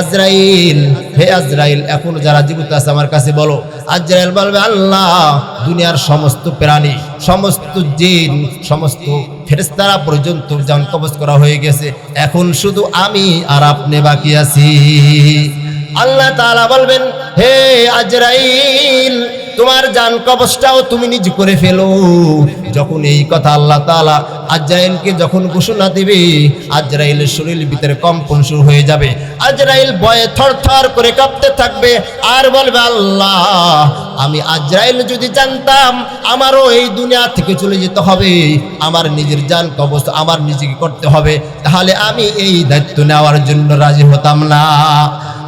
আজরাইল, হে আজরাইল, এখন যারা জীবিত আছে আমার কাছে বলো। আজরাইল বলবে, আল্লাহ, দুনিয়ার সমস্ত প্রাণী, সমস্ত জিন, সমস্ত ফেরেশতারা পর্যন্ত জান কবজ করা হয়ে গেছে। এখন শুধু আমি আর আপনি বাকি আছি। আল্লাহ তাআলা বলবেন, হে আজরাইল তোমার জান কবজটাও তুমি নিজ করে ফেলো। যখন এই কথা আল্লাহ তাআলা আজরাইলকে যখন ঘোষণা দিবে, আজরাইলের শরীর ভিতরে কম্পন শুরু হয়ে যাবে। আজরাইল ভয়ে থরথর করে কাঁপতে থাকবে। আর বলবে, আল্লাহ, আমি আজরাইল যদি জানতাম, আমারও এই দুনিয়া থেকে চলে যেতে হবে। আমার নিজের জান কবজ আমার নিজেকে করতে হবে। তাহলে আমি এই দায়িত্ব নেওয়ার জন্য রাজি হতাম না।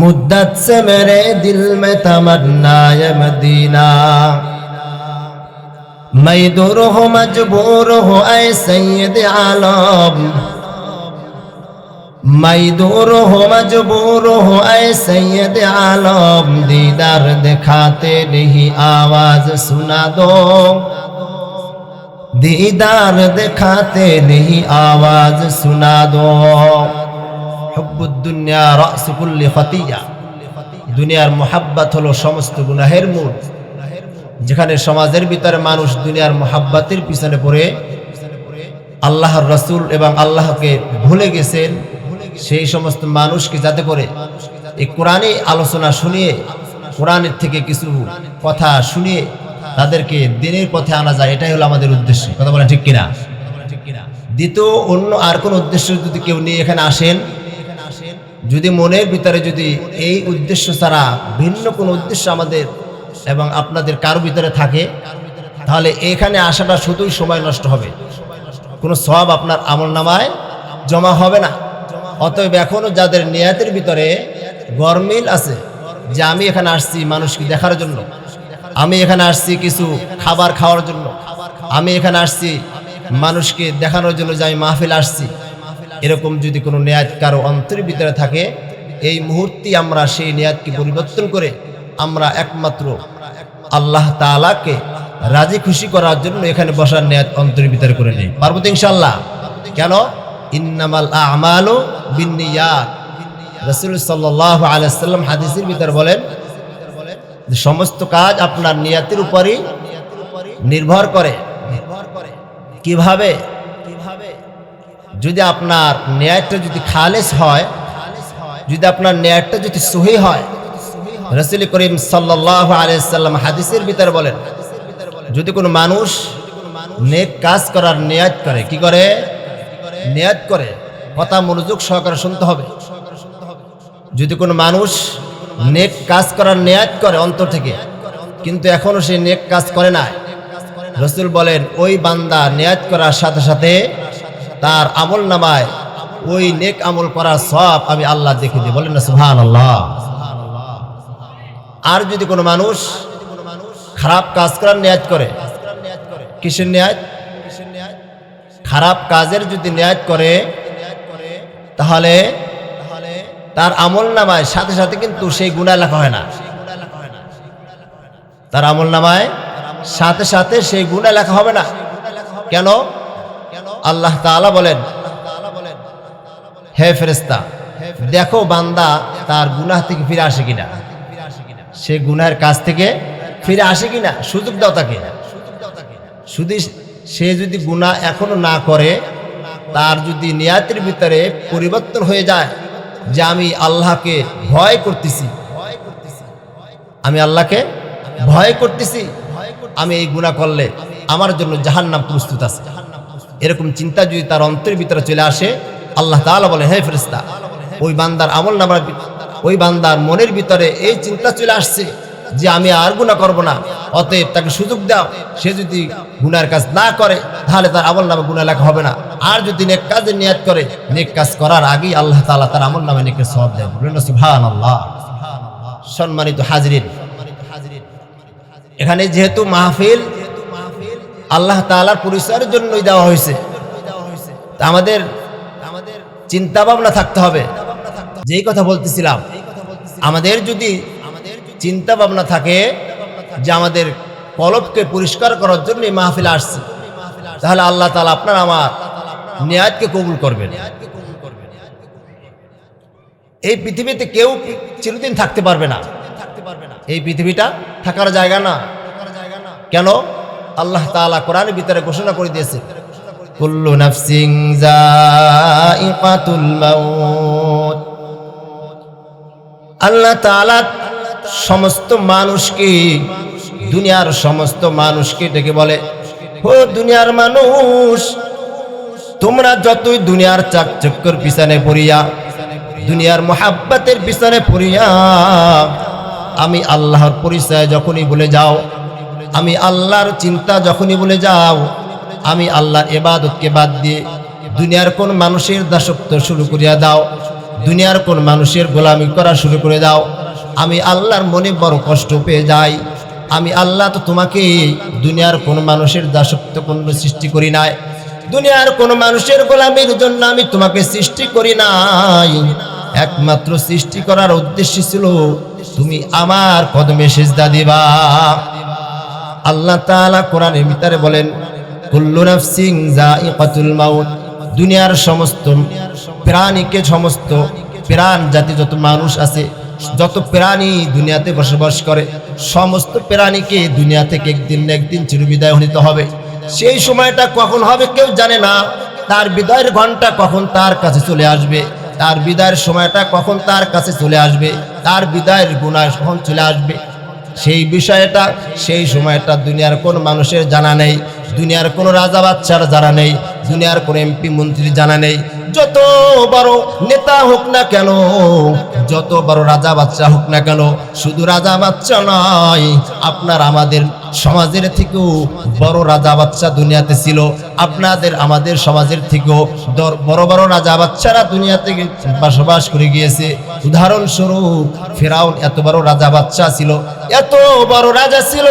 मुद्दत से मेरे दिल में तमन्ना मदीना। मैं दूर हो, मजबूर हो, ऐ सैयद आलम। मैं दूर हो, मजबूर हो, ऐ सैयद आलम। दीदार दिखाते नहीं, आवाज़ सुना दो। दीदार दिखाते नहीं, आवाज़ सुना दो। দুনিয়ার মোহাব্বত হলো সমস্ত গুনাহের মূল। যেখানে সমাজের ভিতরে মানুষ দুনিয়ার মোহাব্বতের পিছনে পড়ে, আল্লাহর রসুল এবং আল্লাহকে ভুলে গেছেন, সেই সমস্ত মানুষকে যাতে করে এই কোরআনে আলোচনা শুনিয়ে, কোরআনের থেকে কিছু কথা শুনিয়ে তাদেরকে দিনের পথে আনা যায়, এটাই হলো আমাদের উদ্দেশ্য। কথা বলেন ঠিক কিনা? দ্বিতীয় অন্য আর কোন উদ্দেশ্য যদি কেউ নিয়ে এখানে আসেন যদি মনের ভিতরে যদি এই উদ্দেশ্য ছাড়া ভিন্ন কোনো উদ্দেশ্য আমাদের এবং আপনাদের কারও ভিতরে থাকে, তাহলে এখানে আসাটা শুধুই সময় নষ্ট হবে। কোনো সব আপনার আমল নামায় জমা হবে না। অতএব এখনও যাদের নিয়াতের ভিতরে গরমিল আছে, যে আমি এখানে আসছি মানুষকে দেখার জন্য, আমি এখানে আসছি কিছু খাবার খাওয়ার জন্য, আমি এখানে আসছি মানুষকে দেখানোর জন্য যে আমি মাহফিল আসছি এরকম যদি কোনো নেয়াত কারও অন্তরের ভিতরে থাকে, এই মুহূর্তে আমরা সেই নেয়াতকে পরিবর্তন করে আমরা একমাত্র আল্লাহ তালাকে রাজি খুশি করার জন্য এখানে বসার নেয়াত অন্তরের ভিতরে করে নেই। পারব ইনশাল্লাহ কেন? ইন্নামাল আমালু বিন্নিয়াত। রসুল সাল্লাহ আলাইসাল্লাম হাদিসের ভিতরে বলেন সমস্ত কাজ আপনার নিয়াতের উপরই নির্ভর করে। কীভাবে? যদি আপনার ন্যায়টা যদি খালেস হয়, যদি আপনার ন্যায়টা যদি সহি হয়, রসুল করিম সাল্লাহ আলাইসাল্লাম হাদিসের ভিতরে বলেন, যদি কোনো মানুষ নেক কাজ করার নিয়াত করে, কি করে? নিয়াত করে। কথা মনোযোগ সহকারে শুনতে হবে। যদি কোনো মানুষ নেক কাজ করার নিয়াত করে অন্তর থেকে, কিন্তু এখনও সে নেক কাজ করে না রসুল বলেন, ওই বান্দা নিয়াত করার সাথে সাথে তার আমল নামায়, ওই নেক আমল করার সব আমি আল্লাহ দেখে দিই। বলেন না সুহান আল্লাহ আর যদি কোনো মানুষ খারাপ কাজ করার নিয়াত করে, কিসের নিয়াত? খারাপ কাজের যদি নিয়াত করে, তাহলে তার আমল নামায় সাথে সাথে কিন্তু সেই গুণা লেখা হয় না। তার আমল নামায় সাথে সাথে সেই গুণা লেখা হবে না। কেন? আল্লাহ তাআলা বলেন, হে ফেরেস্তা দেখো বান্দা তার গুনাহ থেকে ফিরে আসে কিনা। সে গুনাহের কাছ থেকে ফিরে আসে কিনা, সুযোগ দাও তাকে। শুধু সে যদি গুনাহ এখনও না করে, তার যদি নিয়াতের ভিতরে পরিবর্তন হয়ে যায় যে আমি আল্লাহকে ভয় করতেছি, আমি আল্লাহকে ভয় করতেছি, আমি এই গুণা করলে আমার জন্য জাহান্নাম প্রস্তুত আছে। এরকম চিন্তা যদি তার অন্তরের ভিতরে চলে আসে, আল্লাহ তাআলা বলে, হে ফেরেস্তা ওই বান্দার আমল নামার ওই বান্দার মনের ভিতরে এই চিন্তা চলে আসছে যে আমি আর গুণা করব না। অতএব তাকে সুযোগ দাও, সে যদি গুনার কাজ না করে, তাহলে তার আমল নামে গুণা লেখা হবে না। আর যদি নেক কাজের নিয়াত করে, নেক কাজ করার আগেই আল্লাহ তাআলা তার আমল নামে নেকের সওয়াব দেন। বলেন সুবহানাল্লাহ। সম্মানিত হাজরিন, এখানে যেহেতু মাহফিল আল্লাহ তাআলার পরিচয়ের জন্যই দেওয়া হয়েছে। তা আমাদের আমাদের চিন্তা ভাবনা থাকতে হবে। যেই কথা বলতেছিলাম, আমাদের যদি আমাদের চিন্তা ভাবনা থাকে যে আমাদের কলবকে পরিষ্কার করার জন্য মাহফিল আসছে, তাহলে আল্লাহ তালা আপনার আমার নিয়াতকে কবুল করবেন। এই পৃথিবীতে কেউ চিরদিন থাকতে পারবে না। এই পৃথিবীটা থাকার জায়গা না। কেন? আল্লাহ তালা কোরআনের ভিতরে ঘোষণা করে দিয়েছে, কুল্লু নাফসিং আল্লাহ তালা সমস্ত মানুষকে, দুনিয়ার সমস্ত মানুষকে ডেকে বলে, ও দুনিয়ার মানুষ, তোমরা যতই দুনিয়ার চাকচক্কর পিছনে পড়িয়া, দুনিয়ার মোহাব্বতের পিছনে পড়িয়া, আমি আল্লাহর পরিচয় যখনই বলে যাও আমি আল্লাহর চিন্তা যখনই বলে যাও, আমি আল্লাহর এবাদতকে বাদ দিয়ে দুনিয়ার কোন মানুষের দাসত্ব শুরু করিয়া দাও, দুনিয়ার কোন মানুষের গোলামি করা শুরু করে দাও। আমি আল্লাহর মনে বড় কষ্ট পেয়ে যাই। আমি আল্লাহ তো তোমাকে দুনিয়ার কোন মানুষের দাসত্ব কোন সৃষ্টি করি নাই। দুনিয়ার কোন মানুষের গোলামির জন্য আমি তোমাকে সৃষ্টি করি নাই। একমাত্র সৃষ্টি করার উদ্দেশ্য ছিল, তুমি আমার কদমে সেজদা দিবা। আল্লাহ তাআলা কোরআনের ভিতরে বলেন, কুল্লু নাফসিং যায়িকাতুল মাউত। দুনিয়ার সমস্ত প্রাণীকে সমস্ত প্রাণ জাতি যত মানুষ আছে, যত প্রাণী দুনিয়াতে বসবাস করে, সমস্ত প্রাণীকে দুনিয়া থেকে একদিন না একদিন চিরবিদায় হতে হবে। সেই সময়টা কখন হবে কেউ জানে না। তার বিদায়ের ঘণ্টা কখন তার কাছে চলে আসবে? তার বিদায়ের সময়টা কখন তার কাছে চলে আসবে? তার বিদায়ের গুণা কখন চলে আসবে? সেই বিষয়টা, সেই সময়টা দুনিয়ার কোন মানুষের জানা নেই, দুনিয়ার কোন রাজা বাচ্চার জানা নেই, দুনিয়ার কোন এমপি মন্ত্রীর জানা নেই যত বড় নেতা হোক না কেন যত বড় রাজা বাচ্চা হোক না কেন, শুধু রাজা বাচ্চা নয়, আপনার আমাদের সমাজের থেকেও বড় রাজা বাচ্চা দুনিয়াতে ছিল। আপনাদের আমাদের সমাজের থেকেও বড় বড় রাজা বাচ্চারা দুনিয়াতে বসবাস করে গিয়েছে। উদাহরণস্বরূপ, ফেরাউন এত বড় রাজা বাচ্চা ছিল। এত বড় রাজা ছিল,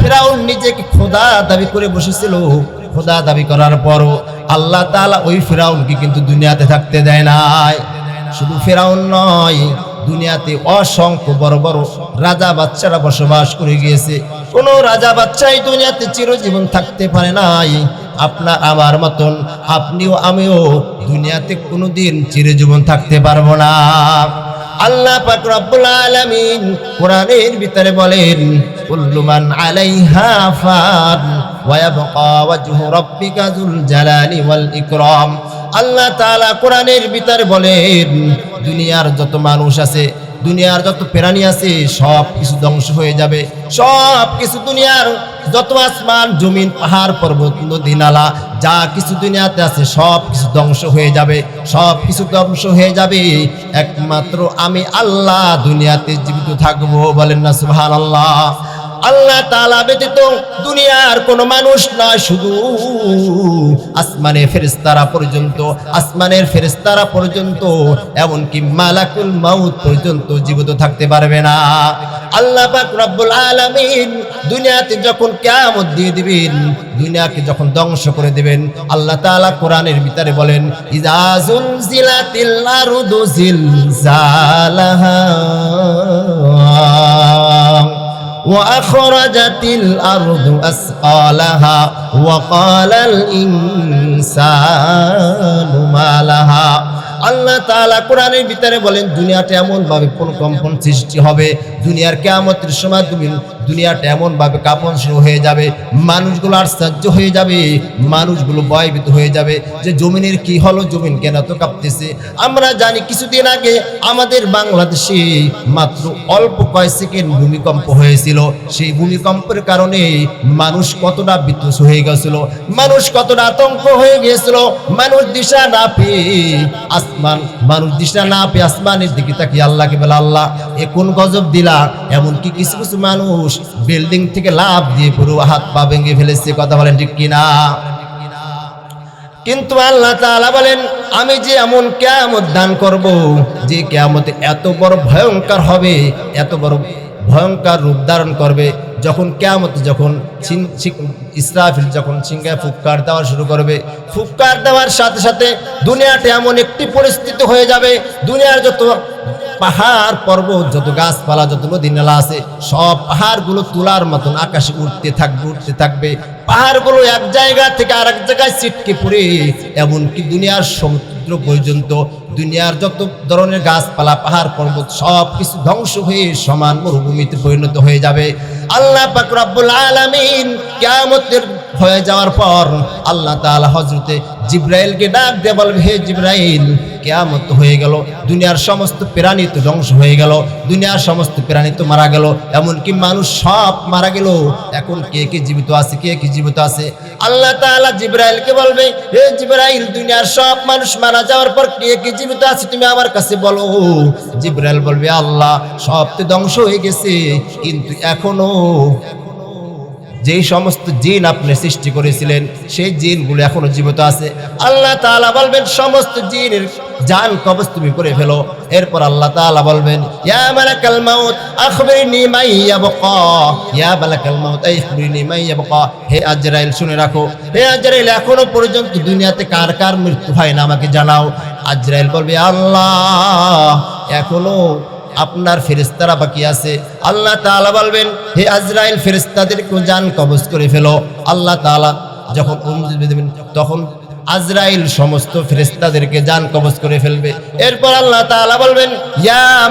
ফেরাউন নিজেকে খোদা দাবি করে বসেছিল। খোদা দাবি করার পরও আল্লাহ তাআলা ওই ফেরাউনকে কিন্তু দুনিয়াতে থাকতে দেয় নাই। শুধু ফেরাউন নয়, দুনিয়াতে অসংখ্য বড় বড় রাজা বাচ্চারা বসবাস করে গিয়েছে। কোন রাজা বাচ্চাই দুনিয়াতে চিরজীবন থাকতে পারে নাই। আপনার আমার মতন, আপনিও আমিও দুনিয়াতে কোনোদিন চিরজীবন থাকতে পারব না। আল্লাহ পাক রব্বুল আলামিন কোরআনের ভিতরে বলেন, কুল্লু মান আলাইহা ফান। ওয়াজহু রাব্বিকা যুল জালালি ওয়াল ইকরাম। আল্লাহ তাআলা কোরআনের ভিতরে বলেন, দুনিয়ার যত মানুষ আছে, দুনিয়ার যত প্রাণী আছে, সব কিছু ধ্বংস হয়ে যাবে। সব কিছু দুনিয়ার যত আসমান, জমিন, পাহাড়, পর্বত, নদী, নালা, যা কিছু দুনিয়াতে আছে, সব কিছু ধ্বংস হয়ে যাবে। সব কিছু ধ্বংস হয়ে যাবে। একমাত্র আমি আল্লাহ দুনিয়াতে জীবিত থাকব বলেন না সুবহান আল্লাহ আল্লাহ তালা ব্যতীত দুনিয়ার কোন মানুষ নয়, শুধু আসমানে ফেরেশতারা পর্যন্ত, আসমানের ফেরেশতারা পর্যন্ত, এমনকি মালাকুল মাউত পর্যন্ত জীবিত থাকতে পারবে না। আল্লাহ রব্বুল আলামিন দুনিয়াতে যখন কিয়ামত দিয়ে দিবেন, দুনিয়াকে যখন ধ্বংস করে দিবেন, আল্লাহ তাআলা কোরআনের ভিতরে বলেন ইজা জুলজিলাতিল আরদু জিলজালাহা। وأخرجت الأرض أثقالها وقال الإنسان ما لها আল্লাহ তাআলা কোরআনের ভিতরে বলেন দুনিয়াটা এমন ভাবে কোন কম্পন সৃষ্টি হবে দুনিয়ার কেয়ামতের সময় তুমি দুনিয়াটা এমনভাবে কাঁপন শুরু হয়ে যাবে, মানুষগুলো আশ্চর্য হয়ে যাবে, মানুষগুলো ভয়ভীত হয়ে যাবে যে জমিনের কি হলো, জমিন কেন তো কাঁপতেছে। আমরা জানি কিছুদিন আগে আমাদের বাংলাদেশে মাত্র অল্প কয়েক সেকেন্ড ভূমিকম্প হয়েছিল। সেই ভূমিকম্পের কারণে মানুষ কতটা বিধ্বস্ত হয়ে গেছিল, মানুষ কতটা আতঙ্ক হয়ে গিয়েছিল। মানুষ দিশা না পেয়ে আসমান, মানুষ দিশা না পেয়ে আসমানের দিকে তাকিয়ে আল্লাহকে বলে, আল্লাহ, এ কোন গজব দিলা? এমনকি কিছু কিছু মানুষ বিল্ডিং থেকে লাভ দিয়ে পুরো হাত পা ভেঙে ফেলেছে, কথা বলেন ঠিক কিনা? কিন্তু আল্লাহ তাআলা বলেন, আমি যে এমন কেয়ামত দান করব, যে কেয়ামতে এত বড় ভয়ঙ্কর হবে, এত বড় ভয়ঙ্কর রূপ ধারণ করবে যখন কেয়ামত, যখন ইসরাফিল, যখন সিংহায় ফুৎকার দেওয়া শুরু করবে, ফুৎকার দেওয়ার সাথে সাথে দুনিয়াটা এমন একটি পরিস্থিতি হয়ে যাবে, দুনিয়ার যত পাহাড়, পর্বত, যত গাছপালা, যত নদী, নালা আছে, সব পাহাড়গুলো তুলার মতন আকাশে উঠতে থাকবে উঠতে থাকবে। পাহাড়গুলো এক জায়গা থেকে আরেক জায়গায় ছিটকে পড়ে, এমনকি দুনিয়ার সমুদ্র পর্যন্ত দুনিয়ার যত ধরনের গাছপালা, পাহাড়, পর্বত, সব কিছু ধ্বংস হয়ে সমান মরুভূমিতে পরিণত হয়ে যাবে। আল্লাহ পাকুরাবুল আলমিন কেমতের হয়ে যাওয়ার পর আল্লাহ তালা হজরতে জিব্রাইলকে ডাক দিয়ে বলবে হে জিব্রাইল কেয়ামত হয়ে গেল, দুনিয়ার সমস্ত প্রাণী তো ধ্বংস হয়ে গেল, দুনিয়ার সমস্ত প্রাণী তো মারা গেল, এমনকি মানুষ সব মারা গেল। এখন কে কে জীবিত আছে, কে কে জীবিত আছে? আল্লাহ তাআলা জিব্রাইলকে বলবে, হে জিব্রাইল, দুনিয়ার সব মানুষ মারা যাওয়ার পর কে কে জীবিত আছে তুমি আমার কাছে বলো। জিব্রাইল বলবে, আল্লাহ, সব তো ধ্বংস হয়ে গেছে, কিন্তু এখনও যেই সমস্ত জিন আপনি সৃষ্টি করেছিলেন, সেই জিনগুলো এখনও জীবিত আছে। আল্লাহ তাআলা বলবেন, সমস্ত জিনের জান কবজ তুমি করে ফেলো। এরপর আল্লাহ তাআলা বলবেন, ইয়া মালাকাল মাউত, আখবিরনি মান ইয়াবকা। ইয়া মালাকাল মাউত আখবিরনি মান ইয়াবকা। হে আজরাইল, শুনে রাখো। হে আজরাইল, এখনও পর্যন্ত দুনিয়াতে কার কার মৃত্যু হয় না আমাকে জানাও। আজরাইল বলবে, আল্লাহ, এখনও আপনার ফেরেস্তারা বাকি আছে। আল্লাহ তাআলা বলবেন, হে আজরাইল ফেরেস্তাদেরকে জান কবজ করে ফেলো। আল্লাহ তাআলা যখন দেবেন, তখন আজরাইল সমস্ত ফেরেস্তাদেরকে জান কবজ করে ফেলবে। এরপর আল্লাহ তাআলা বলবেন, ইয়া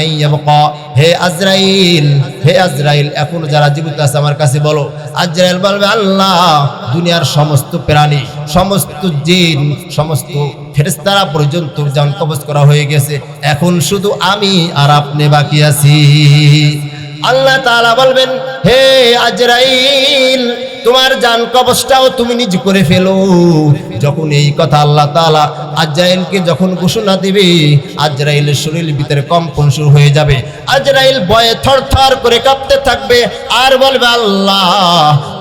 ইয়াবকা। হে আজরাইল হে আজরাইল, এখন যারা জীবিত আছে আমার কাছে বলো। আজরাইল বলবে, আল্লাহ, দুনিয়ার সমস্ত প্রাণী, সমস্ত জিন, সমস্ত ফেরেস্তারা পর্যন্ত জান কবজ করা হয়ে গেছে। এখন শুধু আমি আর আপনি বাকি আছি। আল্লাহ তাআলা বলবেন, হে আজরাইল, তোমার জান কবজটাও তুমি নিজ করে ফেলো। যখন এই কথা আল্লাহ তাআলা আজরাইলকে যখন ঘোষণা দিবে আজরাইলের শরীরের ভিতরে কম্পন শুরু হয়ে যাবে। আজরাইল ভয়ে থরথর করে কাঁপতে থাকবে। আর বলবে, আল্লাহ,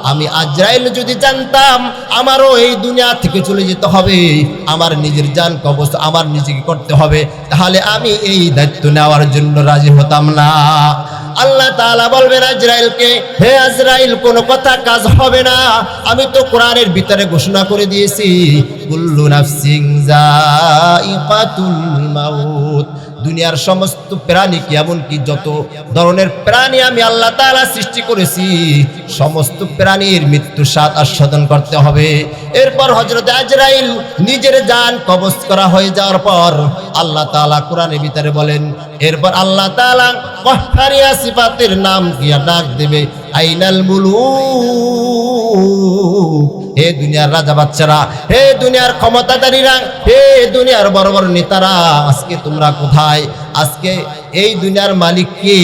আমি আজরাইল যদি জানতাম, আমারও এই দুনিয়া থেকে চলে যেতে হবে। আমার নিজের জান কবজ আমার নিজেকে করতে হবে। তাহলে আমি এই দায়িত্ব নেওয়ার জন্য রাজি হতাম না। আল্লাহ তাআলা বলবেন, আজরাইলকে, হে আজরাইল, কোনো কথা কাজ হবে না। আমি তো কোরআনের ভিতরে ঘোষণা করে দিয়েছি। কুল্লু নাফসিন যায়িকাতুল মাউত। দুনিয়ার সমস্ত প্রাণী কি এমনকি যত ধরনের প্রাণী আমি আল্লাহ তাআলা সৃষ্টি করেছি, সমস্ত প্রাণীর মৃত্যু স্বাদ আস্বাদন করতে হবে। এরপর হযরত আজরাইল নিজের জান কবজ করা হয়ে যাওয়ার পর আল্লাহ তাআলা কোরআনের ভিতরে বলেন, এরপর আল্লাহ তাআলা কহ্হারিয়া সিফাতের নাম দিয়া ডাক দেবে, আইনাল মুলুক। হে দুনিয়ার রাজা বাচ্চারা, হে দুনিয়ার ক্ষমতাধারীরা, হে দুনিয়ার বড় বড় নেতারা, আজকে তোমরা কোথায়? আজকে এই দুনিয়ার মালিক কে?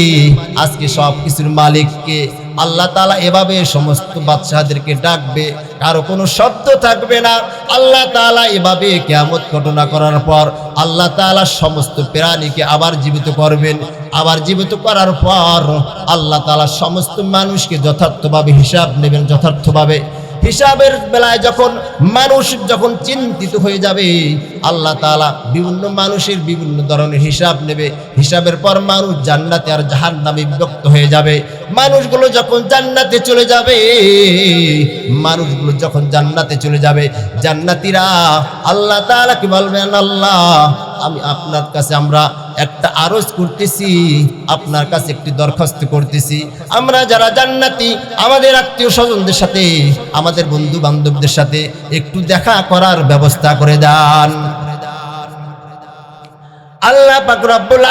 আজকে সব কিছুর মালিক কে? আল্লাহ তাআলা এভাবে সমস্ত বাদশাহদেরকে ডাকবে, কারও কোনো শব্দ থাকবে না। আল্লাহ তাআলা এভাবে কিয়ামত ঘটনা করার পর আল্লাহ তাআলা সমস্ত প্রাণীকে আবার জীবিত করবেন। আবার জীবিত করার পর আল্লাহ তাআলা সমস্ত মানুষকে যথার্থভাবে হিসাব নেবেন, যথার্থভাবে। হিসাবের বেলায় যখন মানুষ যখন চিন্তিত হয়ে যাবে, আল্লাহ তাআলা বিভিন্ন মানুষের বিভিন্ন ধরনের হিসাব নেবে। হিসাবের পর মানুষ জান্নাতে আর জাহান নামে বিভক্ত হয়ে যাবে। মানুষগুলো যখন জান্নাতে চলে যাবে, মানুষগুলো যখন জান্নাতে চলে যাবে, জান্নাতিরা আল্লাহ তাআলা কি বলবেন, আল্লাহ, আমি আপনার কাছে আমরা একটা আরজ করতেছি, আপনার কাছে একটি দরখাস্ত করতেছি। আমরা যারা জান্নাতি, আমাদের আত্মীয় স্বজনদের সাথে, আমাদের বন্ধু বান্ধবদের সাথে একটু দেখা করার ব্যবস্থা করে দেন। আল্লাহ পাক রব্বুল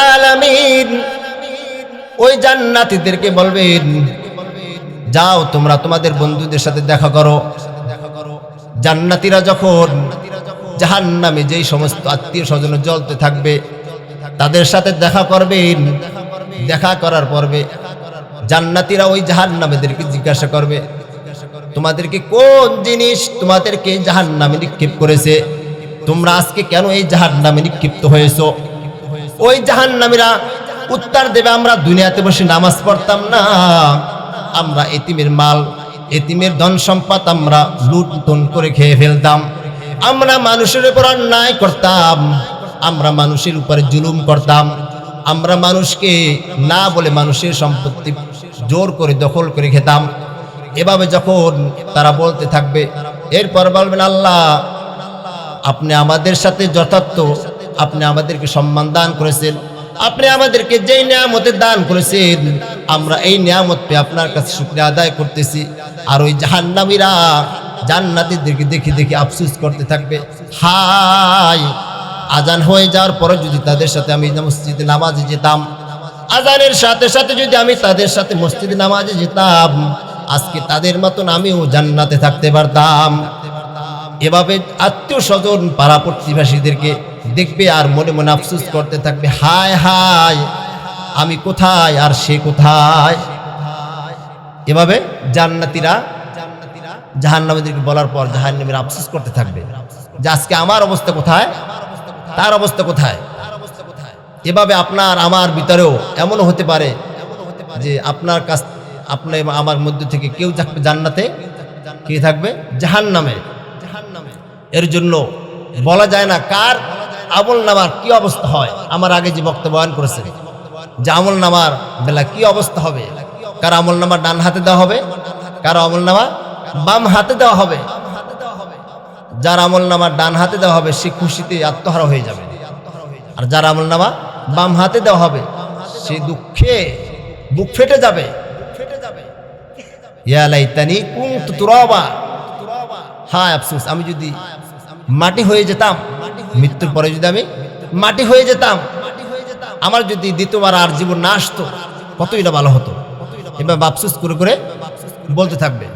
ওই জান্নাতীদেরকে বলবেন, যাও তোমরা তোমাদের বন্ধুদের সাথে দেখা করো। জান্নাতীরা যখন জাহান্নামে যেই সমস্ত আত্মীয় স্বজন জ্বলতে থাকবে তাদের সাথে দেখা করবেন দেখা করার পর্বে জান্নাতীরা ওই জাহান জাহান্নামীদেরকে জিজ্ঞাসা করবে, তোমাদেরকে কোন জিনিস তোমাদেরকে জাহান্নামে নিক্ষেপ করেছে? তোমরা আজকে কেন এই জাহান্নামে নিক্ষিপ্ত হয়েছো? ওই জাহান্নামীরা উত্তর দেবে, আমরা দুনিয়াতে বসে নামাজ পড়তাম না। আমরা এতিমের মাল, এতিমের ধন সম্পদ আমরা লুটন করে খেয়ে ফেলতাম। আমরা মানুষের উপর অন্যায় করতাম। আমরা মানুষের উপরে জুলুম করতাম। আমরা মানুষকে না বলে মানুষের সম্পত্তি জোর করে দখল করে খেতাম। এভাবে যখন তারা বলতে থাকবে, এরপর বলবেন, আল্লাহ, আপনি আমাদের সাথে যথার্থ, আপনি আমাদেরকে সম্মান দান করেছেন। আপনি আমাদেরকে যেই নিয়ামতে দান করেছেন, আমরা এই নিয়ামত পেয়ে আপনার কাছে শুক্রিয়া আদায় করতেছি। আর ওই জাহান্নামীরা জান্নাতীদেরকে দেখে দেখে আফসুস করতে থাকবে হাই আজান হয়ে যাওয়ার পরে যদি তাদের সাথে আমি মসজিদে নামাজে যেতাম, আজানের সাথে সাথে যদি আমি তাদের সাথে মসজিদে নামাজে যেতাম, আজকে তাদের মতন আমিও জান্নাতে থাকতে পারতাম। এভাবে আত্মীয় স্বজন, পাড়া প্রতিবেশীদেরকে দেখবে আর মনে মনে আফসুস করতে থাকবে, হায় হায়, আমি কোথায় আর সে কোথায়? এভাবে জান্নাতিরা জাহান্নামীদেরকে বলার পর জাহান্নামীরা আফসুস করতে থাকবে যে আজকে আমার অবস্থা কোথায়? তার অবস্থা কোথায়? এভাবে আপনার, আমার ভিতরেও এমনও হতে পারে যে আপনার কাছ আপনার আমার মধ্যে থেকে কেউ থাকবে জান্নাতে? কে থাকবে? জাহান্নামে। এর জন্য বলা যায় না কার আমল নামার কি অবস্থা হয়। আমার আগে যে বক্তব্য বয়ান করেছেন, যে আমল নামার বেলা কি অবস্থা হবে? কার আমল নামা ডান হাতে দেওয়া হবে? কার আমল নামা বাম হাতে দেওয়া হবে? যার আমল নামা ডান হাতে দেওয়া হবে, সে খুশিতে আত্মহারা হয়ে যাবে। আর যার আমল নামা বাম হাতে দেওয়া হবে, সে দুঃখে বুক ফেটে যাবে। ইয়া লাইতানি কুনতু তুরাবা। হায় আফসোস, আমি যদি মাটি হয়ে যেতাম, মৃত্যুর পরে যদি আমি মাটি হয়ে যেতাম, আমার যদি দ্বিতীয়বার আর জীবন না আসতো, কতই না ভালো হতো। এবার আফসোস করে করে বলতে থাকবে।